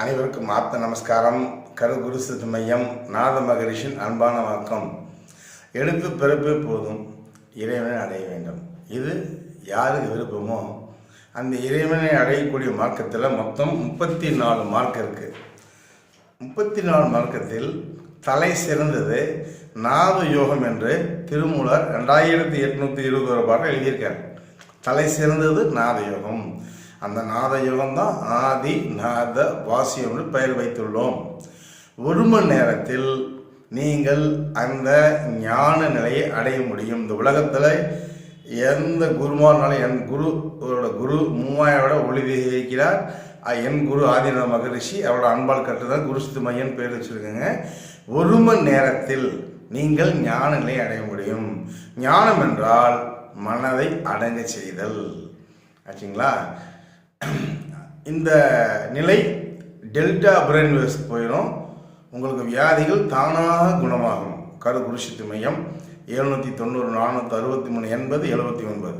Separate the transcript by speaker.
Speaker 1: அனைவருக்கும் மாத்த நமஸ்காரம். கருகுரு சித்து மையம் நாத மகரிஷின் அன்பான வணக்கம். எடுத்து பிறப்பு போதும். இறைவனை அடைய வேண்டும். இது யாருக்கு விருப்பமோ அந்த இறைவனை அடையக்கூடிய மார்க்கத்தில் மொத்தம் முப்பத்தி நாலு மார்க் இருக்குது முப்பத்தி நாலு மார்க்கத்தில் தலை சிறந்தது நாத யோகம் என்று திருமூலர் ரெண்டாயிரத்தி எட்நூற்றி இருபது ஒரு எழுதியிருக்கார். தலை சிறந்தது நாத யோகம். அந்த நாத யோகம் தான் ஆதி நாத வாசியம்னு பெயர் வைத்துள்ளோம். ஒரு மணி நேரத்தில் நீங்கள் அந்த ஞான நிலையை அடைய முடியும். இந்த உலகத்தில் எந்த குருமானாலும் என் குரு அவரோட குரு மூவாயோட ஒளி இருக்கிறார் என் குரு ஆதிநாத மகரிஷி அவரோட அன்பால் கட்டுதான் குரு மையன் பேர் வச்சுருக்கேங்க. ஒரு மணி நேரத்தில் நீங்கள் ஞான நிலையை அடைய முடியும். ஞானம் என்றால் மனதை அடங்க செய்தல். ஆச்சுங்களா? இந்த நிலை டெல்டா பிரெயின் வேவ்ஸ் போயிடும் உங்களுக்கு வியாதிகள் தானாக குணமாகும். கரு குருஷித்து மையம் எழுநூற்றி தொண்ணூறு நானூற்றி அறுபத்தி மூணு எண்பது எழுபத்தி ஒன்பது.